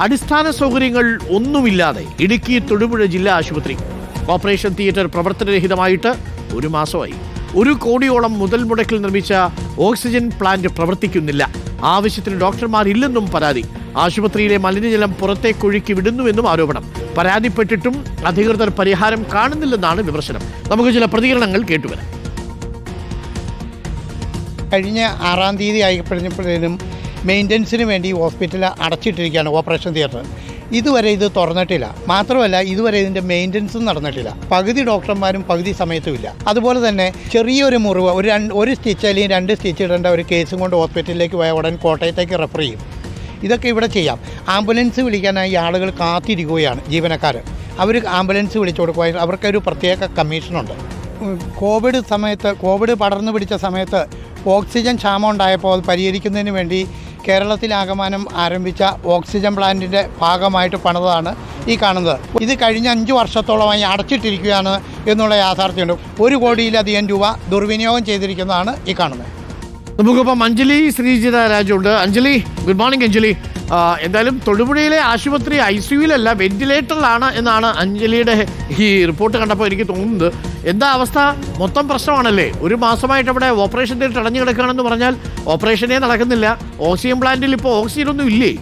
അടിസ്ഥാന സൗകര്യങ്ങൾ ഒന്നുമില്ലാതെ ഇടുക്കി തൊടുപുഴ ജില്ലാ ആശുപത്രി. ഓപ്പറേഷൻ തിയേറ്റർ പ്രവർത്തനരഹിതമായിട്ട് ഒരു മാസമായി. ഒരു കോടിയോളം മുതൽ മുടക്കിൽ നിർമ്മിച്ച ഓക്സിജൻ പ്ലാന്റ് പ്രവർത്തിക്കുന്നില്ല. ആവശ്യത്തിന് ഡോക്ടർമാരില്ലെന്നും പരാതി. ആശുപത്രിയിലെ മലിനജലം പുറത്തേക്കൊഴുക്കി വിടുന്നുവെന്നും ആരോപണം. പരാതിപ്പെട്ടിട്ടും അധികൃതർ പരിഹാരം കാണുന്നില്ലെന്നാണ് വിമർശനം. നമുക്ക് ചില പ്രതികരണങ്ങൾ കേട്ടുവരാം. കഴിഞ്ഞ ആറാം തീയതി ആയപ്പോഴപ്പോഴേനും മെയിന്റനൻസിന് വേണ്ടി ഹോസ്പിറ്റൽ അടച്ചിട്ടിരിക്കുകയാണ് ഓപ്പറേഷൻ തിയേറ്റർ. ഇതുവരെ ഇത് തുറന്നിട്ടില്ല. മാത്രമല്ല ഇതുവരെ ഇതിന്റെ മെയിന്റനൻസും നടന്നിട്ടില്ല. പകുതി ഡോക്ടർമാരും പകുതി സമയത്തും ഇല്ല. അതുപോലെ തന്നെ ചെറിയൊരു മുറിവ് ഒരു രണ്ട് ഒരു സ്റ്റിച്ച് അല്ലെങ്കിൽ രണ്ട് സ്റ്റിച്ച് ഇടേണ്ട ഒരു കേസും കൊണ്ട് ഹോസ്പിറ്റലിലേക്ക് പോയ ഉടൻ കോട്ടയത്തേക്ക് റെഫർ ചെയ്യും. ഇതൊക്കെ ഇവിടെ ചെയ്യാം. ആംബുലൻസ് വിളിക്കാനായി ആളുകൾ കാത്തിരിക്കുകയാണ് ജീവനക്കാർ അവർ ആംബുലൻസ് വിളിച്ചു കൊടുക്കുക അവർക്കൊരു പ്രത്യേക കമ്മീഷനുണ്ട്. കോവിഡ് സമയത്ത് കോവിഡ് പടർന്നു പിടിച്ച സമയത്ത് ഓക്സിജൻ ക്ഷാമം ഉണ്ടായപ്പോൾ പരിഹരിക്കുന്നതിന് വേണ്ടി കേരളത്തിലാകമാനം ആരംഭിച്ച ഓക്സിജൻ പ്ലാന്റിന്റെ ഭാഗമായിട്ട് പണിതാണ് ഈ കാണുന്നത്. ഇത് കഴിഞ്ഞ അഞ്ച് വർഷത്തോളമായി അടച്ചിട്ടിരിക്കുകയാണ് എന്നുള്ള യാഥാർത്ഥ്യമുണ്ട്. ഒരു കോടിയിലധികം രൂപ ദുർവിനിയോഗം ചെയ്തിരിക്കുന്നതാണ് ഈ കാണുന്നത്. നമുക്കിപ്പം Anjali Sreejitha രാജുണ്ട്. Anjali good morning Anjali. എന്തായാലും തൊടുപുഴയിലെ ആശുപത്രി ഐ സിയുയിലല്ല വെന്റിലേറ്ററിലാണ് എന്നാണ് അഞ്ജലിയുടെ ഈ റിപ്പോർട്ട് കണ്ടപ്പോൾ എനിക്ക് തോന്നുന്നത്. എന്താ അവസ്ഥ? മൊത്തം പ്രശ്നമാണല്ലേ? ഒരു മാസമായിട്ട് അവിടെ ഓപ്പറേഷൻ തിയേറ്റർ അടഞ്ഞു കിടക്കുകയാണെന്ന് പറഞ്ഞാൽ ഓപ്പറേഷനേ നടക്കുന്നില്ല. ഓക്സിജൻ പ്ലാന്റിൽ ഇപ്പോൾ ഓക്സിജൻ ഒന്നും ഇല്ലേ?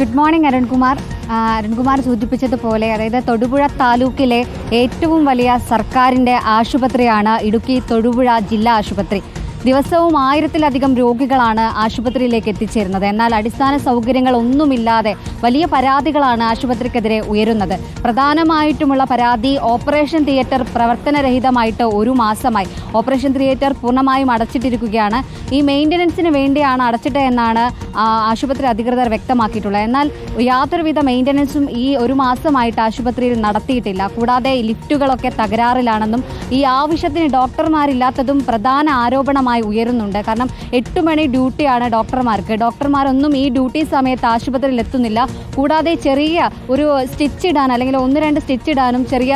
Good morning Arunkumar. അരുൺകുമാർ സൂചിപ്പിച്ചതുപോലെ അതായത് തൊടുപുഴ താലൂക്കിലെ ഏറ്റവും വലിയ സർക്കാരിന്റെ ആശുപത്രിയാണ് ഇടുക്കി തൊടുപുഴ ജില്ലാ ആശുപത്രി. ദിവസവും ആയിരത്തിലധികം രോഗികളാണ് ആശുപത്രിയിലേക്ക് എത്തിച്ചേരുന്നത്. എന്നാൽ അടിസ്ഥാന സൗകര്യങ്ങൾ ഒന്നുമില്ലാതെ വലിയ പരാതികളാണ് ആശുപത്രിക്കെതിരെ ഉയരുന്നത്. പ്രധാനമായിട്ടുമുള്ള പരാതി ഓപ്പറേഷൻ തിയേറ്റർ പ്രവർത്തനരഹിതമായിട്ട് ഒരു മാസമായി. ഓപ്പറേഷൻ തിയേറ്റർ പൂർണമായും അടച്ചിട്ടിരിക്കുകയാണ്. ഈ മെയിന്റനൻസിന് വേണ്ടിയാണ് അടച്ചിട്ട് എന്നാണ് ആശുപത്രി അധികൃതർ വ്യക്തമാക്കിയിട്ടുള്ളത്. എന്നാൽ യാതൊരുവിധ മെയിന്റനൻസും ഈ ഒരു മാസമായിട്ട് ആശുപത്രിയിൽ നടത്തിയിട്ടില്ല. കൂടാതെ ലിഫ്റ്റുകളൊക്കെ തകരാറിലാണെന്നും ഈ ആവശ്യത്തിന് ഡോക്ടർമാരില്ലാത്തതും പ്രധാന ആരോപണമായി ഉയരുന്നുണ്ട്. കാരണം എട്ട് മണി ഡ്യൂട്ടിയാണ് ഡോക്ടർമാർക്ക്. ഡോക്ടർമാരൊന്നും ഈ ഡ്യൂട്ടി സമയത്ത് ആശുപത്രിയിൽ എത്തുന്നില്ല. കൂടാതെ ചെറിയ ഒരു സ്റ്റിച്ച് ഇടാൻ അല്ലെങ്കിൽ ഒന്ന് രണ്ട് സ്റ്റിച്ച് ഇടാനും ചെറിയ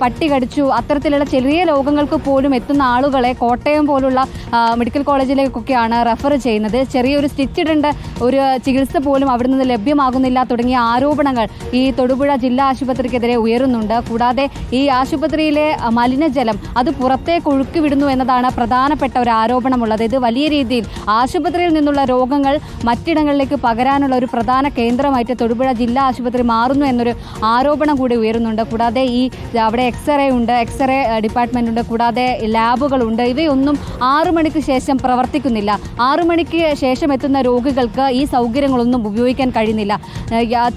പട്ടി കടിച്ചു അത്തരത്തിലുള്ള ചെറിയ രോഗങ്ങൾക്ക് പോലും എത്തുന്ന ആളുകളെ കോട്ടയം പോലുള്ള മെഡിക്കൽ കോളേജിലേക്കൊക്കെയാണ് റെഫർ ചെയ്യുന്നത്. ചെറിയൊരു സ്റ്റിച്ച് ഇടേണ്ട ഒരു ചികിത്സ പോലും അവിടെ നിന്ന് ലഭ്യമാകുന്നില്ല തുടങ്ങിയ ആരോപണങ്ങൾ ഈ തൊടുപുഴ ജില്ലാ ആശുപത്രിക്കെതിരെ ഉയരുന്നുണ്ട്. കൂടാതെ ഈ ആശുപത്രിയിലെ മലിനജലം അത് പുറത്തേക്ക് ഒഴുക്കി വിടുന്നു എന്നതാണ് പ്രധാനപ്പെട്ട ഒരു ആരോപണമുള്ളത്. ഇത് വലിയ രീതിയിൽ ആശുപത്രിയിൽ നിന്നുള്ള രോഗങ്ങൾ മറ്റിടങ്ങളിലേക്ക് പകരാനുള്ള ഒരു പ്രധാന കേന്ദ്രമായിട്ട് തൊടുപുഴ ജില്ലാ ആശുപത്രി മാറുന്നു എന്നൊരു ആരോപണം കൂടി ഉയരുന്നുണ്ട്. കൂടാതെ ഈ അവിടെ എക്സ്റേ ഉണ്ട് എക്സ്റേ ഡിപ്പാർട്ട്മെന്റ് ഉണ്ട്. കൂടാതെ ലാബുകളുണ്ട് ഇവയൊന്നും ആറു മണിക്ക് ശേഷം പ്രവർത്തിക്കുന്നില്ല. ആറു മണിക്ക് ശേഷം എത്തുന്ന രോഗികൾക്ക് ഈ സൗകര്യങ്ങളൊന്നും ഉപയോഗിക്കാൻ കഴിയുന്നില്ല.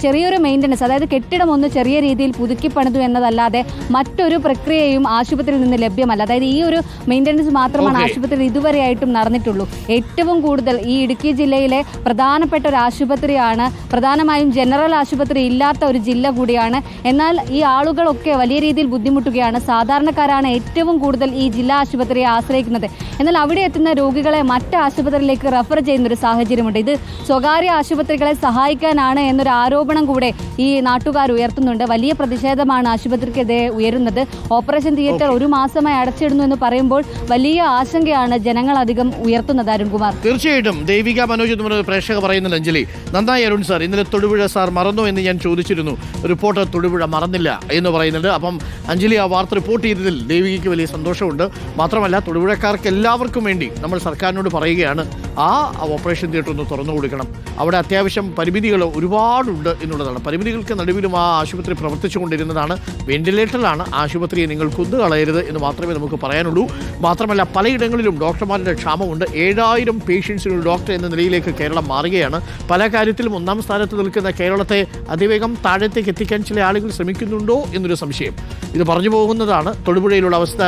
ചെറിയൊരു മെയിന്റനൻസ് അതായത് കെട്ടിടം ഒന്ന് ചെറിയ രീതിയിൽ പുതുക്കി പണിതു എന്നതല്ലാതെ മറ്റൊരു പ്രക്രിയയും ആശുപത്രിയിൽ നിന്ന് ലഭ്യമല്ല. അതായത് ഈ ഒരു മെയിന്റനൻസ് മാത്രമാണ് ആശുപത്രിയിൽ ആശുപത്രിയിൽ ഇതുവരെയായിട്ടും നടന്നിട്ടുള്ളൂ. ഏറ്റവും കൂടുതൽ ഈ ഇടുക്കി ജില്ലയിലെ പ്രധാനപ്പെട്ട ഒരു ആശുപത്രിയാണ് പ്രധാനമായും ജനറൽ ആശുപത്രി ഇല്ലാത്ത ഒരു ജില്ല കൂടിയാണ്. എന്നാൽ ഈ ആളുകളൊക്കെ വലിയ രീതിയിൽ ബുദ്ധിമുട്ടുകയാണ്. സാധാരണക്കാരാണ് ഏറ്റവും കൂടുതൽ ഈ ജില്ലാ ആശുപത്രിയെ ആശ്രയിക്കുന്നത്. എന്നാൽ അവിടെ എത്തുന്ന രോഗികളെ മറ്റ് ആശുപത്രിയിലേക്ക് റെഫർ ചെയ്യുന്ന ഒരു സാഹചര്യമുണ്ട്. ഇത് സ്വകാര്യ ആശുപത്രികളെ സഹായിക്കാനാണ് എന്നൊരു ആരോപണം കൂടെ ഈ നാട്ടുകാർ ഉയർത്തുന്നുണ്ട്. വലിയ പ്രതിഷേധമാണ് ആശുപത്രിക്കെതിരെ ഉയരുന്നത്. ഓപ്പറേഷൻ തിയേറ്റർ ഒരു മാസമായി അടച്ചിടുന്നു എന്ന് പറയുമ്പോൾ വലിയ ആശങ്കയാണ് ജനങ്ങൾ അധികം ഉയർത്തുന്നത് അരുൺകുമാർ. തീർച്ചയായിട്ടും. ദേവിക മനോജ് എന്ന് പറയുന്ന പ്രേക്ഷക പറയുന്നുണ്ട് അഞ്ജലി. നന്നായി അരുൺ സാർ ഇന്നലെ തൊടുപുഴ സാർ മറന്നു എന്ന് ഞാൻ ചോദിച്ചിരുന്നു. റിപ്പോർട്ടർ തൊടുപുഴ മറന്നില്ല എന്ന് പറയുന്നുണ്ട്. അപ്പം അഞ്ജലി ആ വാർത്ത റിപ്പോർട്ട് ചെയ്തതിൽ ദേവികയ്ക്ക് വലിയ സന്തോഷമുണ്ട്. മാത്രമല്ല തൊടുപുഴക്കാർക്ക് എല്ലാവർക്കും വേണ്ടി നമ്മൾ സർക്കാരിനോട് പറയുകയാണ്. ആ ഓപ്പറേഷൻ തിയേറ്റർ ഒന്ന് തുറന്നു കൊടുക്കണം. അവിടെ അത്യാവശ്യം പരിമിതികൾ ഒരുപാടുണ്ട് എന്നുള്ളതാണ്. പരിമിതികൾക്ക് നടുവിലും ആ ആശുപത്രി പ്രവർത്തിച്ചുകൊണ്ടിരുന്നതാണ്. വെന്റിലേറ്ററിലാണ് ആശുപത്രിയെ നിങ്ങൾ കുന്നു കളയരുത് എന്ന് മാത്രമേ നമുക്ക് പറയാനുള്ളൂ. മാത്രമല്ല പലയിടങ്ങളിലും ഡോക്ടർമാരുടെ ക്ഷാമമുണ്ട്. ഏഴായിരം പേഷ്യൻസിന് ഡോക്ടർ എന്ന നിലയിലേക്ക് കേരളം മാറുകയാണ്. പല കാര്യത്തിലും ഒന്നാം സ്ഥാനത്ത് നിൽക്കുന്ന കേരളത്തെ അതിവേഗം താഴത്തേക്ക് എത്തിക്കാൻ ചില ആളുകൾ ശ്രമിക്കുന്നുണ്ടോ എന്നൊരു സംശയം. ഇത് പറഞ്ഞു പോകുന്നതാണ്. തൊടുപുഴയിലുള്ള അവസ്ഥ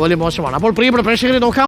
വലിയ മോശമാണ്. അപ്പോൾ പ്രിയപ്പെട്ട പ്രേക്ഷകരെ നോക്കാം.